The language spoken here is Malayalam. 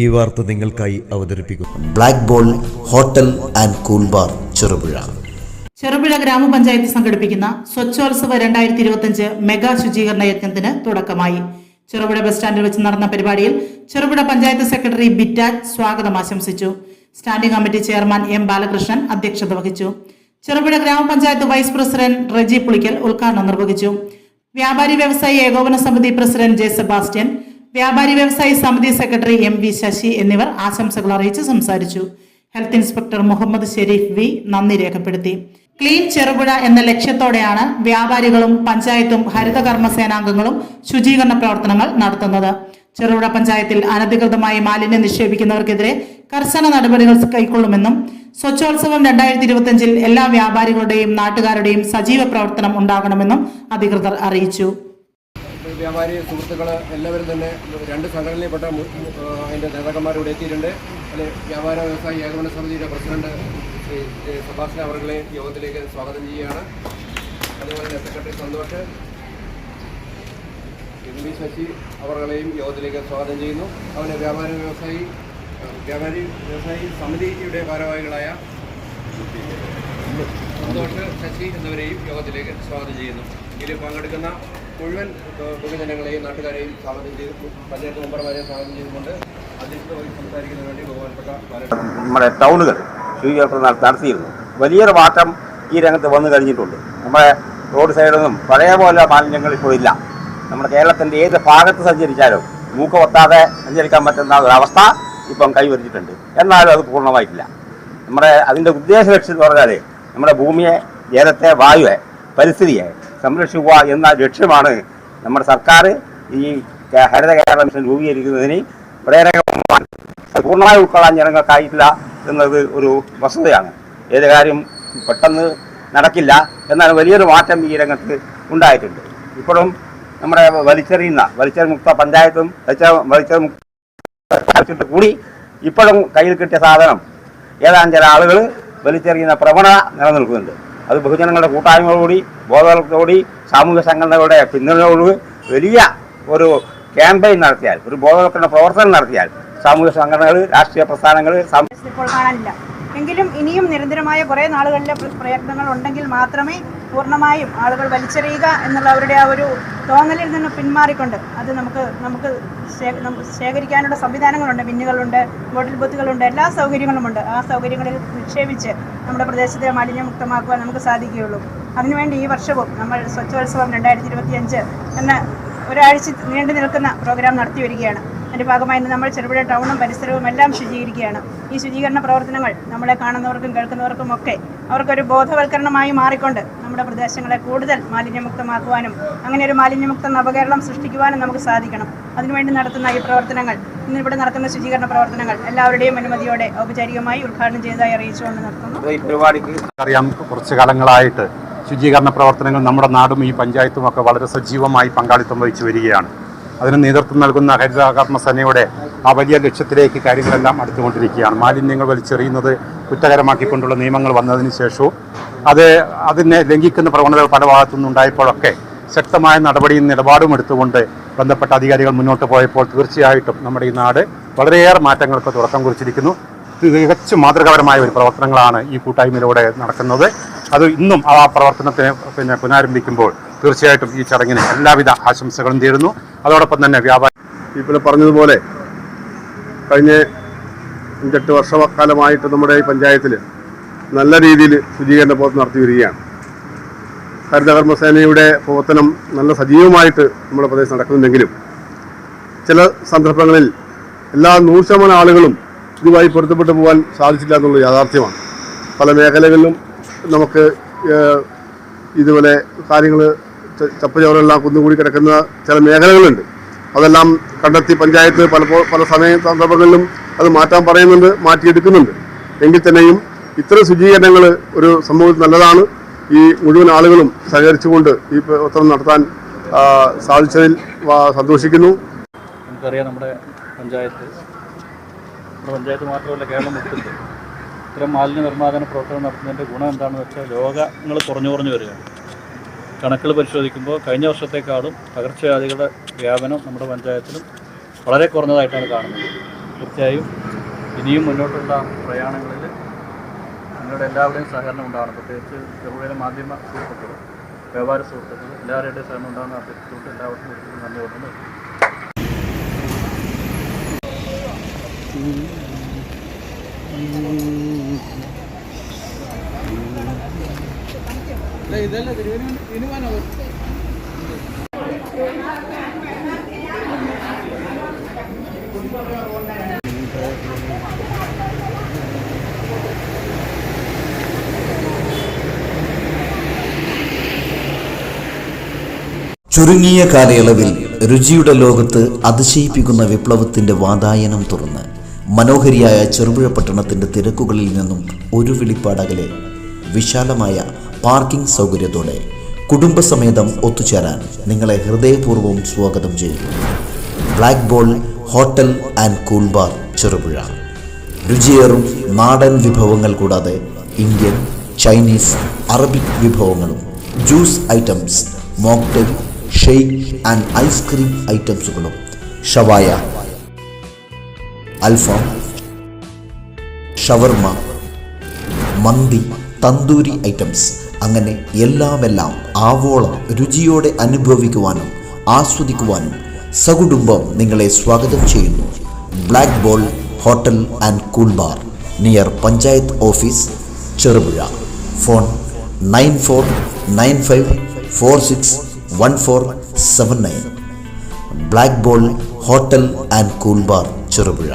ഈ വാർത്ത നിങ്ങൾക്കായി അവതരിപ്പിക്കുന്നു. Black ball hotel and cool bar Cherupuzha Cherupuzha ഗ്രാമപഞ്ചായത്ത് സംഘടിപ്പിക്കുന്ന സ്വച്ഛോത്സവ രണ്ടായിരത്തി ഇരുപത്തിയഞ്ച് മെഗാ ശുചീകരണ യജ്ഞത്തിന് തുടക്കമായി. ചെറുപുഴ ബസ് സ്റ്റാൻഡിൽ വെച്ച് നടന്ന പരിപാടിയിൽ ചെറുപുഴ പഞ്ചായത്ത് സെക്രട്ടറി ബിറ്റാജ് സ്വാഗതം ആശംസിച്ചു. Standing committee chairman M Balakrishnan അധ്യക്ഷത വഹിച്ചു. ചെറുപുഴ ഗ്രാമപഞ്ചായത്ത് വൈസ് പ്രസിഡന്റ് റജി പുളിക്കൽ ഉദ്ഘാടനം നിർവഹിച്ചു. വ്യാപാരി വ്യവസായി ഏകോപന സമിതി പ്രസിഡന്റ് ജെ സെബാസ്റ്റ്യൻ വ്യാപാരി വ്യവസായി സമിതി സെക്രട്ടറി എം വി ശശി എന്നിവർ ആശംസകൾ അറിയിച്ച് സംസാരിച്ചു. Health inspector Muhammad Sharif V നന്ദി രേഖപ്പെടുത്തി. ക്ലീൻ ചെറുപുഴ എന്ന ലക്ഷ്യത്തോടെയാണ് വ്യാപാരികളും പഞ്ചായത്തും ഹരിതകർമ്മ സേനാംഗങ്ങളും ശുചീകരണ പ്രവർത്തനങ്ങൾ നടത്തുന്നത്. ചെറുപുഴ പഞ്ചായത്തിൽ അനധികൃതമായി മാലിന്യം നിക്ഷേപിക്കുന്നവർക്കെതിരെ കർശന നടപടികൾ കൈക്കൊള്ളുമെന്നും സ്വച്ഛോത്സവം രണ്ടായിരത്തി ഇരുപത്തിയഞ്ചിൽ എല്ലാ വ്യാപാരികളുടെയും നാട്ടുകാരുടെയും സജീവ പ്രവർത്തനം ഉണ്ടാകണമെന്നും അധികൃതർ അറിയിച്ചു. വ്യാപാരി സുഹൃത്തുക്കൾ എല്ലാവരും തന്നെ രണ്ട് സംഘടനയിൽപ്പെട്ട അതിന്റെ നേതാക്കന്മാർ ഇവിടെ എത്തിയിട്ടുണ്ട്. അതിൽ വ്യാപാര വ്യവസായ ഏകോപന സമിതിയുടെ പ്രസിഡന്റ് ശ്രീ സുഭാഷ് അവർകളെ യോഗത്തിലേക്ക് സ്വാഗതം ചെയ്യുകയാണ്. അതുപോലെ തന്നെ secretary Santhosh M V Sasi അവരുടെയും യോഗത്തിലേക്ക് സ്വാഗതം ചെയ്യുന്നു. അതുപോലെ വ്യാപാര വ്യവസായി വ്യാപാരി വ്യവസായി സമിതിയുടെ ഭാരവാഹികളായ സന്തോഷ് ശശി എന്നിവരെയും യോഗത്തിലേക്ക് സ്വാഗതം ചെയ്യുന്നു. ഇതിൽ പങ്കെടുക്കുന്ന മുഴുവൻ പൊതുജനങ്ങളെയും നാട്ടുകാരെയും സ്വാഗതം ചെയ്ത്. പഞ്ചായത്ത് മെമ്പർമാരെയും സ്വാഗതം ചെയ്തുകൊണ്ട് അധ്യക്ഷത സംസാരിക്കുന്നതിന് വേണ്ടി ബഹുമാനപ്പെട്ട നമ്മുടെ ടൗണുകൾ ശുചീകരണം നട- നടത്തിയിരുന്നു. വലിയൊരു മാറ്റം ഈ രംഗത്ത് വന്നു കഴിഞ്ഞിട്ടുണ്ട്. നമ്മുടെ റോഡ് സൈഡൊന്നും പഴയ പോലെ മാലിന്യങ്ങൾ ഇപ്പോൾ ഇല്ല. നമ്മുടെ കേരളത്തിന്റെ ഏത് ഭാഗത്ത് സഞ്ചരിച്ചാലും മൂക്ക് ഒത്താതെ സഞ്ചരിക്കാൻ പറ്റുന്ന ഒരവസ്ഥ ഇപ്പം കൈവരിച്ചിട്ടുണ്ട്. എന്നാലും അത് പൂർണമായിട്ടില്ല. നമ്മുടെ അതിന്റെ ഉദ്ദേശ ലക്ഷ്യം എന്ന് പറഞ്ഞാൽ നമ്മുടെ ഭൂമിയെ ജലത്തെ വായുവെ പരിസ്ഥിതിയെ സംരക്ഷിക്കുക എന്ന ലക്ഷ്യമാണ് നമ്മുടെ സർക്കാർ ഈ ഹരിത കേരള മിഷൻ രൂപീകരിക്കുന്നതിന് പ്രേരകമാണ് പൂർണമായി ഉൾക്കൊള്ളാൻ ജനങ്ങൾക്കായിട്ടില്ല എന്നത് ഒരു വസ്തുതയാണ്. ഏത് കാര്യം പെട്ടെന്ന് നടക്കില്ല എന്നാൽ വലിയൊരു മാറ്റം ഈ രംഗത്ത് ഉണ്ടായിട്ടുണ്ട്. ഇപ്പോഴും നമ്മുടെ വലിച്ചെറിയുന്ന വലിച്ചെറിമുക്ത പഞ്ചായത്തും വലിച്ചെറി വലിച്ചെറിമുക്ത കൂടി ഇപ്പോഴും കയ്യിൽ കിട്ടിയ സാധനം ഏതാനും ചില ആളുകൾ വലിച്ചെറിയുന്ന പ്രവണത നിലനിൽക്കുന്നുണ്ട്. അത് ബഹുജനങ്ങളുടെ കൂട്ടായ്മയോടുകൂടി ബോധവൽക്കത്തോടുകൂടി സാമൂഹ്യ സംഘടനകളുടെ പിന്തുണയോടുകൂടി വലിയ ഒരു ക്യാമ്പയിൻ നടത്തിയാൽ ഒരു ബോധവൽക്കരണ പ്രവർത്തനം നടത്തിയാൽ സാമൂഹ്യ സംഘടനകൾ രാഷ്ട്രീയ പ്രസ്ഥാനങ്ങൾ എങ്കിലും ഇനിയും നിരന്തരമായ കുറേ നാളുകളിലെ പ്രയത്നങ്ങൾ ഉണ്ടെങ്കിൽ മാത്രമേ പൂർണമായും ആളുകൾ വലിച്ചെറിയുക എന്നുള്ള അവരുടെ ആ ഒരു തോന്നലിൽ നിന്ന് പിന്മാറിക്കൊണ്ട് അത് നമുക്ക് നമുക്ക് ശേഖരിക്കാനുള്ള സംവിധാനങ്ങളുണ്ട്. ബിന്നുകളുണ്ട് ബോട്ടിൽ ബൂത്തുകളുണ്ട് എല്ലാ സൗകര്യങ്ങളുമുണ്ട്. ആ സൗകര്യങ്ങളിൽ നിക്ഷേപിച്ച് നമ്മുടെ പ്രദേശത്തെ മാലിന്യമുക്തമാക്കുവാൻ നമുക്ക് സാധിക്കുകയുള്ളൂ. അതിനുവേണ്ടി ഈ വർഷവും നമ്മൾ സ്വച്ഛോത്സവം രണ്ടായിരത്തി ഇരുപത്തിയഞ്ച് എന്ന ഒരാഴ്ച നീണ്ടു നിൽക്കുന്ന പ്രോഗ്രാം നടത്തി വരികയാണ് അതിന്റെ ഭാഗമായി നമ്മൾ ചെറുപുഴ ടൗണും പരിസരവും എല്ലാം ശുചീകരിക്കുകയാണ്. ഈ ശുചീകരണ പ്രവർത്തനങ്ങൾ നമ്മളെ കാണുന്നവർക്കും കേൾക്കുന്നവർക്കും ഒക്കെ അവർക്കൊരു ബോധവൽക്കരണമായി മാറിക്കൊണ്ട് നമ്മുടെ പ്രദേശങ്ങളെ കൂടുതൽ മാലിന്യമുക്തമാക്കുവാനും അങ്ങനെ ഒരു മാലിന്യമുക്ത നവകേരളം സൃഷ്ടിക്കുവാനും നമുക്ക് സാധിക്കണം. അതിനുവേണ്ടി നടത്തുന്ന ഈ പ്രവർത്തനങ്ങൾ ഇന്നിവിടെ നടക്കുന്ന ശുചീകരണ പ്രവർത്തനങ്ങൾ എല്ലാവരുടെയും അനുമതിയോടെ ഔപചാരികമായി ഉദ്ഘാടനം ചെയ്തതായി അറിയിച്ചുകൊണ്ട് നടത്തുന്നു പരിപാടിക്ക് അറിയാം കുറച്ച് കാലങ്ങളായിട്ട് ശുചീകരണ പ്രവർത്തനങ്ങൾ നമ്മുടെ നാടും ഈ പഞ്ചായത്തും ഒക്കെ വളരെ സജീവമായി പങ്കാളിത്തം വഹിച്ചു വരികയാണ്. അതിന് നേതൃത്വം നൽകുന്ന ഹരിതകർമ്മ സേനയുടെ ആ വലിയ ലക്ഷ്യത്തിലേക്ക് കാര്യങ്ങളെല്ലാം അടുത്തുകൊണ്ടിരിക്കുകയാണ്. മാലിന്യങ്ങൾ വലിച്ചെറിയുന്നത് കുറ്റകരമാക്കിക്കൊണ്ടുള്ള നിയമങ്ങൾ വന്നതിന് ശേഷവും അത് അതിനെ ലംഘിക്കുന്ന പ്രവണതകൾ പല ഭാഗത്തുനിന്നും ഉണ്ടായപ്പോഴൊക്കെ ശക്തമായ നടപടിയും നിലപാടും എടുത്തുകൊണ്ട് ബന്ധപ്പെട്ട അധികാരികൾ മുന്നോട്ട് പോയപ്പോൾ തീർച്ചയായിട്ടും നമ്മുടെ ഈ നാട് വളരെയേറെ മാറ്റങ്ങൾക്ക് തുടക്കം കുറിച്ചിരിക്കുന്നു. തികച്ചും മാതൃകാപരമായ ഒരു പ്രവർത്തനങ്ങളാണ് ഈ കൂട്ടായ്മയിലൂടെ നടക്കുന്നത്. അത് ഇന്നും ആ പ്രവർത്തനത്തിന് പിന്നെ പുനരാരംഭിക്കുമ്പോൾ തീർച്ചയായിട്ടും ഈ ചടങ്ങിന് എല്ലാവിധ ആശംസകളും തീരുന്നു അതോടൊപ്പം തന്നെ വ്യാപാരം ഇപ്പോൾ പറഞ്ഞതുപോലെ കഴിഞ്ഞ അഞ്ചെട്ട് വർഷക്കാലമായിട്ട് നമ്മുടെ ഈ പഞ്ചായത്തിൽ നല്ല രീതിയിൽ ശുചീകരണ പ്രവർത്തനം നടത്തി വരികയാണ്. ഹരിതകർമ്മസേനയുടെ പ്രവർത്തനം നല്ല സജീവമായിട്ട് നമ്മുടെ പ്രദേശത്ത് നടക്കുന്നുണ്ടെങ്കിലും ചില സന്ദർഭങ്ങളിൽ എല്ലാ നൂറ് ശതമാനം ആളുകളും ഇതുമായി പൊരുത്തപ്പെട്ടു പോകാൻ സാധിച്ചില്ല എന്നുള്ളത് യാഥാർത്ഥ്യമാണ്. പല മേഖലകളിലും നമുക്ക് ഇതുപോലെ കാര്യങ്ങൾ ചപ്പചവറെല്ലാം കുന്നുകൂടി കിടക്കുന്ന ചില മേഖലകളുണ്ട്. അതെല്ലാം കണ്ടെത്തി പഞ്ചായത്ത് പലപ്പോൾ പല സമയ സന്ദർഭങ്ങളിലും അത് മാറ്റാൻ പറയുന്നുണ്ട് മാറ്റിയെടുക്കുന്നുണ്ട്. എങ്കിൽ തന്നെയും ഇത്തരം ശുചീകരണങ്ങൾ ഒരു സമൂഹത്തിൽ നല്ലതാണ്. ഈ മുഴുവൻ ആളുകളും സഹകരിച്ചുകൊണ്ട് ഈ പ്രവർത്തനം നടത്താൻ സാധിച്ചതിൽ സന്തോഷിക്കുന്നു. നമുക്കറിയാം നമ്മുടെ പഞ്ചായത്ത് നമ്മുടെ പഞ്ചായത്ത് മാത്രമല്ല കേരളം മൊത്തത്തിൽ ഇത്തരം മാലിന്യ നിർമ്മാർജന പ്രവർത്തനം നടത്തുന്നതിന്റെ ഗുണം എന്താണെന്ന് വെച്ചാൽ രോഗങ്ങൾ കുറഞ്ഞു കുറഞ്ഞു വരികയാണ്. കണക്കുകൾ പരിശോധിക്കുമ്പോൾ കഴിഞ്ഞ വർഷത്തെക്കാളും പകർച്ചവ്യാധികളുടെ വ്യാപനം നമ്മുടെ പഞ്ചായത്തിലും വളരെ കുറഞ്ഞതായിട്ടാണ് കാണുന്നത്. തീർച്ചയായും ഇനിയും മുന്നോട്ടുള്ള പ്രയാണങ്ങളിൽ നിങ്ങളുടെ എല്ലാവരുടെയും സഹകരണം ഉണ്ടാകണം പ്രത്യേകിച്ച് ചെറുപുഴയിലെ മാധ്യമ സുഹൃത്തുക്കൾ വ്യാപാര സുഹൃത്തുക്കൾ എല്ലാവരുടെയും സഹകരണം ഉണ്ടാകുന്ന അഭ്യർത്ഥിച്ചുകൊണ്ട് എല്ലാവർക്കും ഒരിക്കലും നന്ദി കൊണ്ടുണ്ട് ചുരുങ്ങിയ കാലയളവിൽ രുചിയുടെ ലോകത്ത് അതിശയിപ്പിക്കുന്ന വിപ്ലവത്തിന്റെ വാതായനം തുറന്ന് മനോഹരിയായ ചെറുപുഴ പട്ടണത്തിന്റെ തിരക്കുകളിൽ നിന്നും ഒരു വിളിപ്പാടകലെ വിശാലമായ പാർക്കിംഗ് സൗകര്യത്തോടെ കുടുംബസമേതം ഒത്തുചേരാൻ നിങ്ങളെ ഹൃദയപൂർവം സ്വാഗതം ചെയ്യുന്നു black ball hotel and cool bar Cherupuzha. രുചിയേറും നാടൻ വിഭവങ്ങൾ കൂടാതെ ഇന്ത്യൻ ചൈനീസ് അറബിക് വിഭവങ്ങളും juice items mocktail shake and ice cream ഐറ്റംസുകളും. ഷവായ അൽഫാം ഷവർമ മന്തി തന്തൂരി ഐറ്റംസ് അങ്ങനെ എല്ലാമെല്ലാം ആവോളം രുചിയോടെ അനുഭവിക്കുവാനും ആസ്വദിക്കുവാനും സകുടുംബം നിങ്ങളെ സ്വാഗതം ചെയ്യുന്നു. Black ball hotel and cool bar near panchayat office Cherupuzha phone nine four nine five four six one four seven nine black ball hotel and cool bar Cherupuzha